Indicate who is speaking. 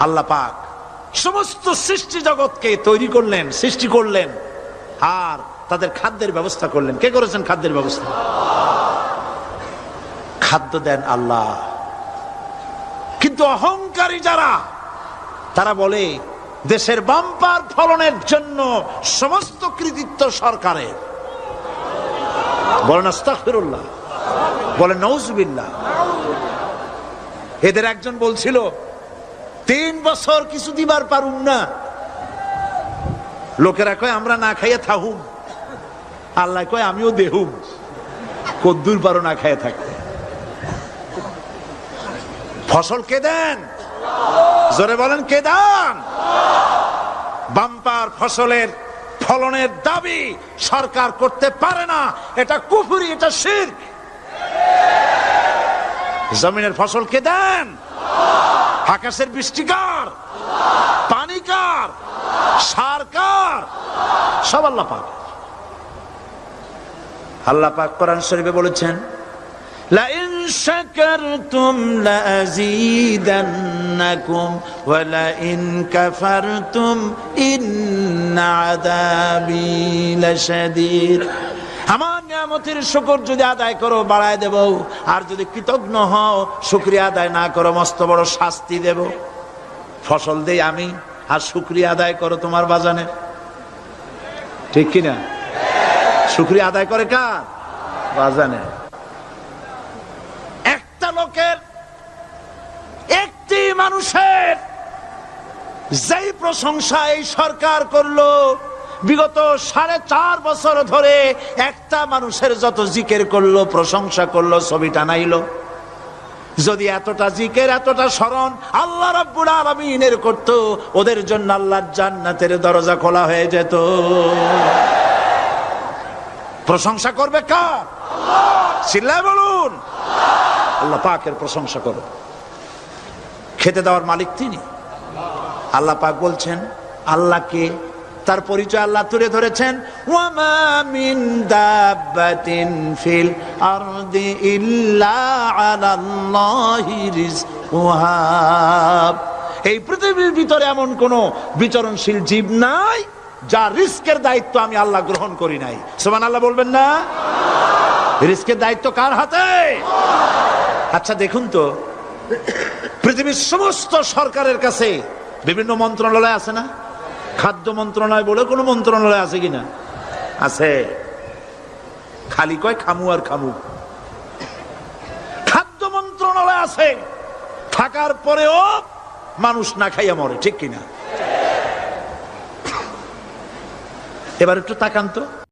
Speaker 1: আল্লাহ পাক সমস্ত সৃষ্টি জগৎকে তৈরি করলেন, সৃষ্টি করলেন, আর তাদের খাদ্যের ব্যবস্থা করলেন। কে করেছেন খাদ্যের ব্যবস্থা? খাদ্য দেন আল্লাহ। কিন্তু অহংকারী যারা, তারা বলে, দেশের বাম্পার ফলনের জন্য সমস্ত কৃতিত্ব সরকারের। বলেন, আস্তাগফিরুল্লাহ। বলেন নৌজুবিল্লাহ এদের একজন বলছিল তিন বছর কিছু দিবার পারুম না। লোকেরা কয়, আমরা না খাইয়ে থাহুম। আল্লাহ কয়, আমিও দেহুম। কদ্দুর পারো না খাইয়ে থাকতে ফসল কে দেন? জোরে বলেন, কে দেন? বাম্পার ফসলের ফলনের দাবি সরকার করতে পারে না। এটা কুফুরি, এটা শির জমিনের ফসল কে দেন? আকাশের বৃষ্টিকার পানিকার সারকার সব আল্লাহ পাক আল্লাহ পাক কোরআন শরীফে বলেছেন لئن شكرتم لأزيدنكم ولئن كفرتم إن عذابي لشديد আমার নিয়ামতের শুকর যদি আদায় করো, বাড়ায় দেব। আর যদি কৃতজ্ঞ হও, শুক্রিয়া আদায় না করো, মস্ত বড় শাস্তি দেব। ফসল দেই আমি, আর শুক্রিয়া আদায় করো তোমার বাজানে। ঠিক কিনা শুক্রিয়া আদায় করে কার? বাজানে। একটা লোকের, একটি মানুষের যেই প্রশংসা এই সরকার করল বিগত সাড়ে চার বছর ধরে একটা মানুষের যত জিকের করল, প্রশংসা করল, ছবি টানাইলো। যদি এতটা জিকের, এতটা স্মরণ আল্লাহ রাব্বুল আলামিনের করত, ওদের জন্য আল্লাহর জান্নাতের দরজা খোলা হয়ে যেত। প্রশংসা করবে কার? চিল্লায় বলুন। আল্লাহ পাকের প্রশংসা করো। খেতে দেওয়ার মালিক তিনি। আল্লাহ পাক বলছেন, আল্লাহকে তার পরিচয় আল্লাহ তুলে ধরেছেন। ওয়ামা মিন দাব্বাতিন ফিল আরদি ইল্লা আলাল্লাহি রিজকুহা। এই পৃথিবীর ভিতরে এমন কোন বিচরণশীল জীব নাই যার রিস্কের দায়িত্ব আমি আল্লাহ গ্রহণ করি নাই। সোমান আল্লাহ বলবেন না? রিস্কের দায়িত্ব কার হাতে? আচ্ছা দেখুন তো। পৃথিবীর সমস্ত সরকারের কাছে বিভিন্ন মন্ত্রণালয় আছে না? খাদ্য মন্ত্রণালয় বলে কোনো মন্ত্রণালয় আছে কিনা? আছে। খালি কয় খামু আর খামু। খাদ্য মন্ত্রণালয় আছে। থাকার পরেও মানুষ না খাইয়া মরে, ঠিক কিনা? এবার একটু তাকান তো।